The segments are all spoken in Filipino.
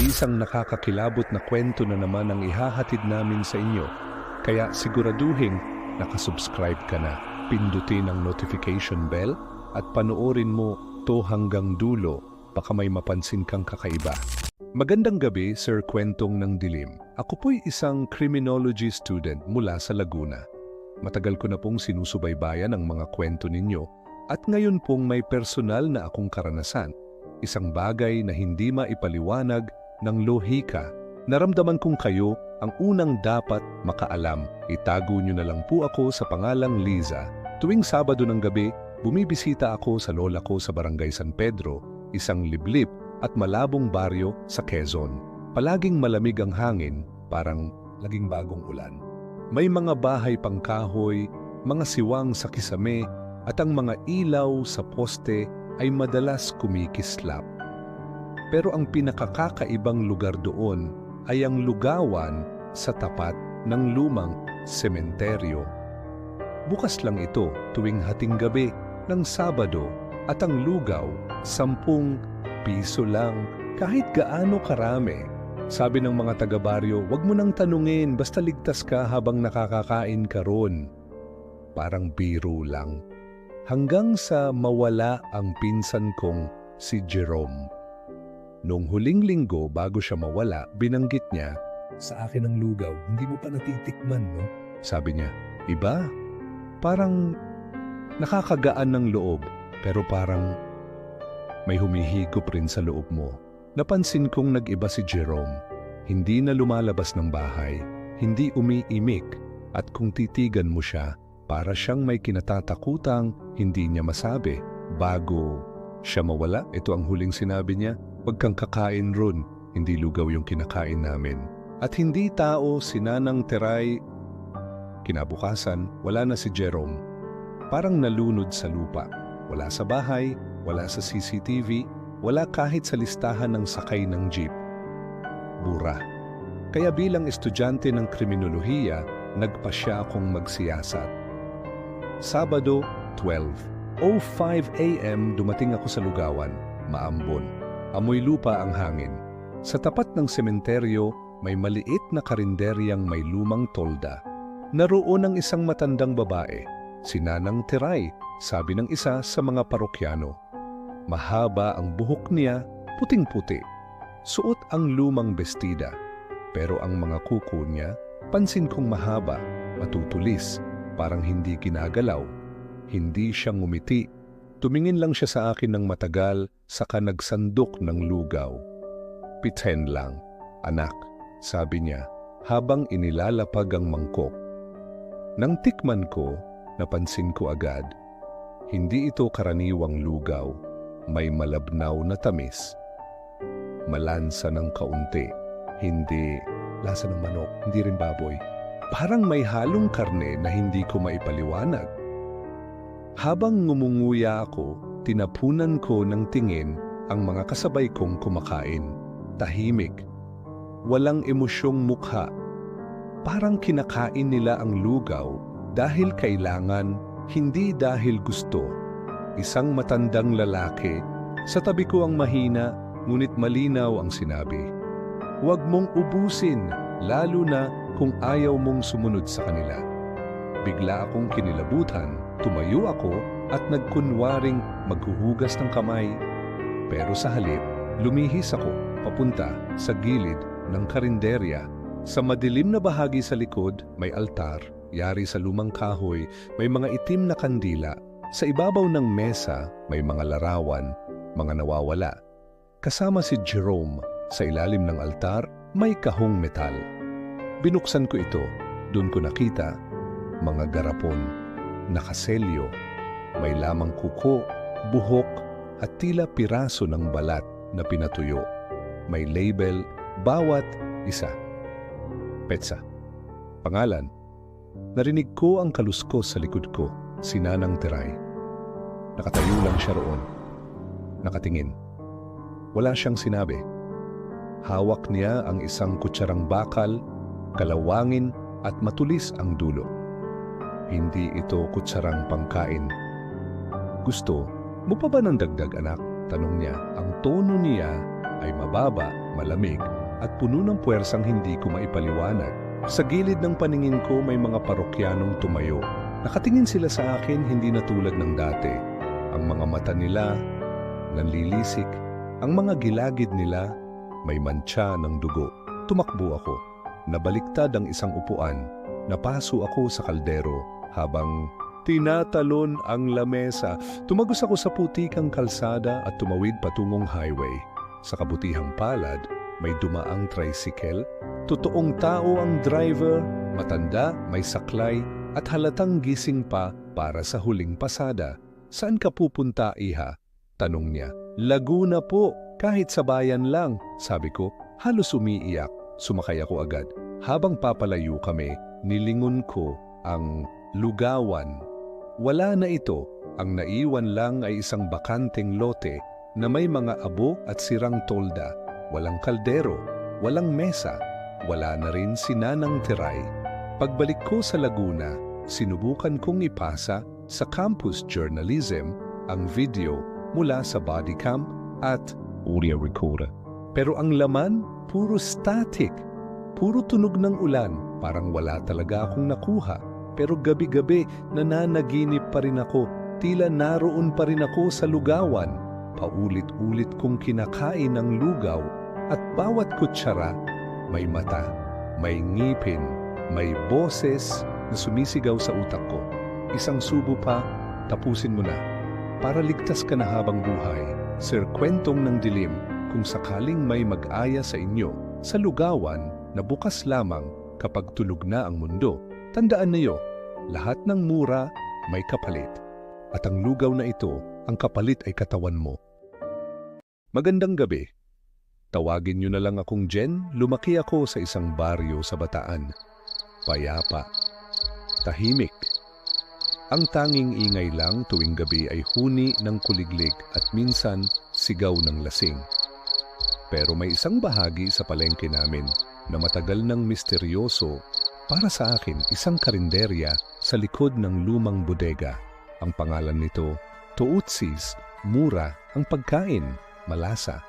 Isang nakakakilabot na kwento na naman ang ihahatid namin sa inyo. Kaya siguraduhin nakasubscribe ka na. Pindutin ang notification bell at panoorin mo to hanggang dulo. Baka may mapansin kang kakaiba. Magandang gabi, Sir Kwentong ng Dilim. Ako po'y isang criminology student mula sa Laguna. Matagal ko na pong sinusubaybayan ang mga kwento ninyo at ngayon pong may personal na akong karanasan. Isang bagay na hindi maipaliwanag ng lohika. Naramdaman kong kayo ang unang dapat makaalam. Itago nyo na lang po ako sa pangalang Liza. Tuwing Sabado ng gabi, bumibisita ako sa lola ko sa Barangay San Pedro, isang liblib at malabong baryo sa Quezon. Palaging malamig ang hangin, parang laging bagong ulan. May mga bahay pang kahoy, mga siwang sa kisame, at ang mga ilaw sa poste ay madalas kumikislap. Pero ang pinakakakaibang lugar doon ay ang lugawan sa tapat ng lumang sementeryo. Bukas lang ito tuwing hating gabi ng Sabado at ang lugaw, sampung piso lang, kahit gaano karami. Sabi ng mga taga-baryo, wag mo nang tanungin, basta ligtas ka habang nakakakain ka ron. Parang biro lang. Hanggang sa mawala ang pinsan kong si Jerome. Noong huling linggo bago siya mawala, binanggit niya, Sa akin ang lugaw, hindi mo pa natitikman, no? Sabi niya, Iba? Parang nakakagaan ng loob, pero parang may humihigop rin sa loob mo. Napansin kong nag-iba si Jerome. Hindi na lumalabas ng bahay, hindi umiimik, at kung titigan mo siya, para siyang may kinatatakutang hindi niya masabi. Bago siya mawala, ito ang huling sinabi niya, huwag kakain ron, hindi lugaw yung kinakain namin. At hindi tao sinanang teray. Kinabukasan, wala na si Jerome. Parang nalunod sa lupa. Wala sa bahay, wala sa CCTV, wala kahit sa listahan ng sakay ng jeep. Bura. Kaya bilang estudyante ng kriminolohiya, nagpasya akong magsiyasat. Sabado, 12.05 a.m. dumating ako sa lugawan, maambon. Amoy lupa ang hangin. Sa tapat ng sementeryo, may maliit na karinderyang may lumang tolda. Naroon ang isang matandang babae, si Nanang Teray, sabi ng isa sa mga parokyano. Mahaba ang buhok niya, puting-puti. Suot ang lumang bestida. Pero ang mga kuko niya, pansin kong mahaba, matutulis, parang hindi ginagalaw. Hindi siya ngumiti. Tumingin lang siya sa akin ng matagal, saka nagsandok ng lugaw. Piten lang, anak, sabi niya, habang inilalapag ang mangkok. Nang tikman ko, napansin ko agad, hindi ito karaniwang lugaw, may malabnaw na tamis. Malansa ng kaunti, hindi lasa ng manok, hindi rin baboy. Parang may halong karne na hindi ko maipaliwanag. Habang ngumunguya ako, tinapunan ko ng tingin ang mga kasabay kong kumakain. Tahimik. Walang emosyong mukha. Parang kinakain nila ang lugaw dahil kailangan, hindi dahil gusto. Isang matandang lalaki, sa tabi ko ang mahina, ngunit malinaw ang sinabi. Huwag mong ubusin, lalo na kung ayaw mong sumunod sa kanila. Bigla akong kinilabutan, tumayo ako at nagkunwaring maghuhugas ng kamay. Pero sa halip, lumihis ako papunta sa gilid ng karinderya. Sa madilim na bahagi sa likod, may altar, yari sa lumang kahoy, may mga itim na kandila. Sa ibabaw ng mesa, may mga larawan, mga nawawala. Kasama si Jerome, sa ilalim ng altar, may kahong metal. Binuksan ko ito, doon ko nakita, mga garapon, nakaselyo, may lamang kuko, buhok, at tila piraso ng balat na pinatuyo. May label, bawat isa. Petsa. Pangalan. Narinig ko ang kaluskos sa likod ko, si Nanang Teray. Nakatayo lang siya roon. Nakatingin. Wala siyang sinabi. Hawak niya ang isang kutsarang bakal, kalawangin at matulis ang dulo. Hindi ito kutsarang pangkain. Gusto mo pa ba ng dagdag anak? Tanong niya. Ang tono niya ay mababa malamig, at puno ng puwersang hindi ko maipaliwanag. Sa gilid ng paningin ko may mga parokyanong tumayo. Nakatingin sila sa akin hindi na tulad ng dati. Ang mga mata nila, nanlilisik. Ang mga gilagid nila, may mantsa ng dugo. Tumakbo ako. Nabaliktad ang isang upuan. Napaso ako sa kaldero habang tinatalon ang lamesa. Tumagos ako sa putikang kalsada at tumawid patungong highway. Sa kabutihang palad, may dumaang tricycle. Totoong tao ang driver, matanda, may saklay, at halatang gising pa para sa huling pasada. Saan ka pupunta, iha? Tanong niya. Laguna po, kahit sa bayan lang. Sabi ko, halos umiiyak. Sumakay ako agad. Habang papalayo kami, nilingon ko ang lugawan. Wala na ito. Ang naiwan lang ay isang bakanteng lote na may mga abo at sirang tolda. Walang kaldero, walang mesa, wala na rin si Nanang Tiray. Pagbalik ko sa Laguna, sinubukan kong ipasa sa campus journalism ang video mula sa body cam at audio recorder. Pero ang laman, puro static. Puro tunog ng ulan, parang wala talaga akong nakuha. Pero gabi-gabi, nananaginip pa rin ako. Tila naroon pa rin ako sa lugawan. Paulit-ulit kong kinakain ang lugaw at bawat kutsara may mata, may ngipin, may boses na sumisigaw sa utak ko. Isang subo pa, tapusin mo na. Para ligtas ka na habang buhay, Sir Kwentong ng Dilim, kung sakaling may mag-aya sa inyo sa lugawan na bukas lamang kapag tulog na ang mundo, tandaan niyo, lahat ng mura may kapalit. At ang lugaw na ito, ang kapalit ay katawan mo. Magandang gabi. Tawagin niyo na lang akong Jen, lumaki ako sa isang baryo sa Bataan. Payapa. Tahimik. Ang tanging ingay lang tuwing gabi ay huni ng kuliglig at minsan sigaw ng lasing. Pero may isang bahagi sa palengke namin na matagal ng misteryoso para sa akin isang karinderya sa likod ng lumang bodega. Ang pangalan nito, Tuutsis, mura ang pagkain, malasa.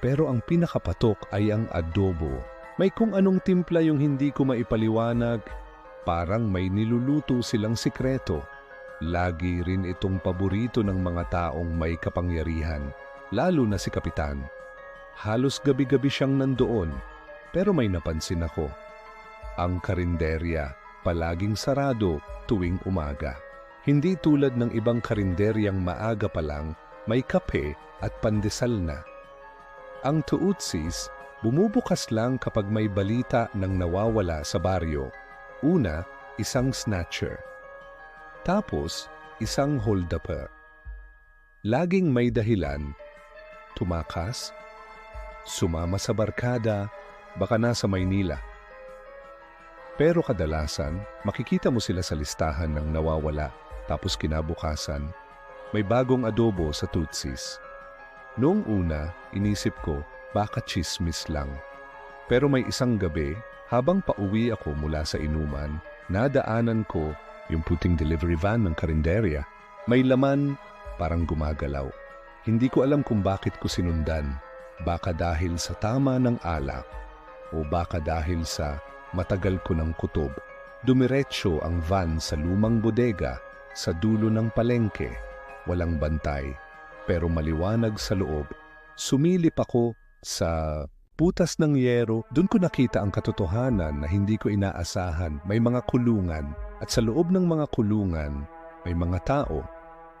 Pero ang pinakapatok ay ang adobo. May kung anong timpla yung hindi ko maipaliwanag, parang may niluluto silang sikreto. Lagi rin itong paborito ng mga taong may kapangyarihan, lalo na si Kapitan. Halos gabi-gabi siyang nandoon, pero may napansin ako. Ang karinderya, palaging sarado tuwing umaga. Hindi tulad ng ibang karinderyang maaga pa lang, may kape at pandesal na. Ang tuutsis, bumubukas lang kapag may balita ng nawawala sa baryo. Una, isang snatcher. Tapos, isang hold-upper. Laging may dahilan, tumakas, sumama sa barkada, baka nasa Maynila. Pero kadalasan, makikita mo sila sa listahan ng nawawala tapos kinabukasan, may bagong adobo sa tutsis. Noong una, inisip ko, baka chismis lang. Pero may isang gabi, habang pauwi ako mula sa inuman, nadaanan ko yung puting delivery van ng karinderya. May laman, parang gumagalaw. Hindi ko alam kung bakit ko sinundan. Baka dahil sa tama ng alak o baka dahil sa matagal ko ng kutob. Dumiretso ang van sa lumang bodega sa dulo ng palengke. Walang bantay, pero maliwanag sa loob. Sumilip ako sa putas ng yero. Doon ko nakita ang katotohanan na hindi ko inaasahan. May mga kulungan at sa loob ng mga kulungan may mga tao,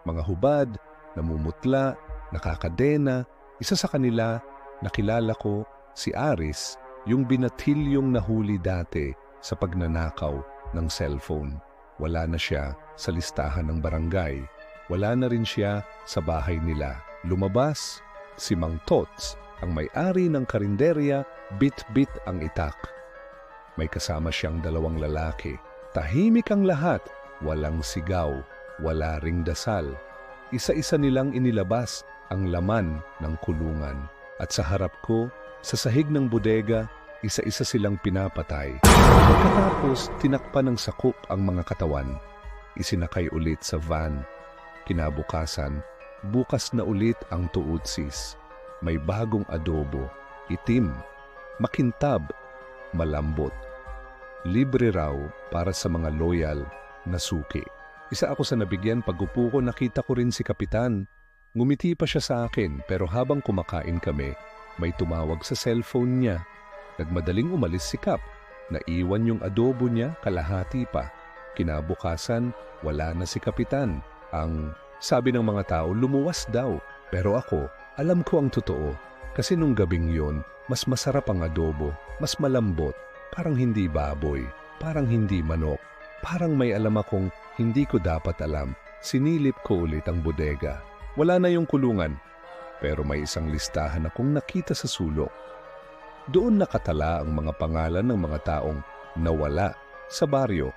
mga hubad, namumutla, nakakadena. Isa sa kanila, nakilala ko si Aris, yung binatilyong nahuli dati sa pagnanakaw ng cellphone. Wala na siya sa listahan ng barangay. Wala na rin siya sa bahay nila. Lumabas, si Mang Tots, ang may-ari ng karinderya, bit-bit ang itak. May kasama siyang dalawang lalaki. Tahimik ang lahat, walang sigaw, wala ring dasal. Isa-isa nilang inilabas ang laman ng kulungan. At sa harap ko, sa sahig ng bodega, isa-isa silang pinapatay. Pagkatapos, tinakpan ng sakop ang mga katawan. Isinakay ulit sa van. Kinabukasan, bukas na ulit ang tuutsis. May bagong adobo, itim, makintab, malambot. Libre raw para sa mga loyal na suki. Isa ako sa nabigyan pag-upo ko nakita ko rin si Kapitan. Ngumiti pa siya sa akin pero habang kumakain kami, may tumawag sa cellphone niya. Nagmadaling umalis si Kap. Naiwan yung adobo niya kalahati pa. Kinabukasan, wala na si Kapitan. Ang sabi ng mga tao lumuwas daw. Pero ako, alam ko ang totoo. Kasi nung gabing yon, mas masarap ang adobo, mas malambot, parang hindi baboy, parang hindi manok, parang may alam akong hindi ko dapat alam. Sinilip ko ulit ang bodega. Wala na yung kulungan, pero may isang listahan akong nakita sa sulok. Doon nakatala ang mga pangalan ng mga taong nawala sa baryo.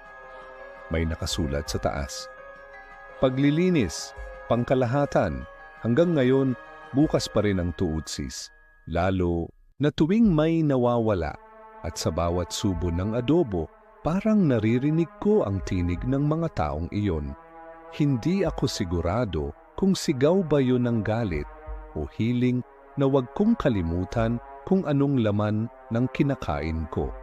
May nakasulat sa taas. Paglilinis, pangkalahatan, hanggang ngayon, bukas pa rin ang tuudsis. Lalo na tuwing may nawawala at sa bawat subo ng adobo, parang naririnig ko ang tinig ng mga taong iyon. Hindi ako sigurado kung sigaw ba yun ng galit o hiling na wag kong kalimutan kung anong laman ng kinakain ko.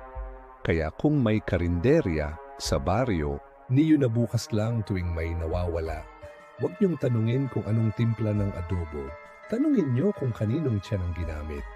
Kaya kung may karinderya sa baryo, niyo na bukas lang tuwing may nawawala. Huwag niyong tanungin kung anong timpla ng adobo. Tanungin niyo kung kaninong tiyan ang ginamit.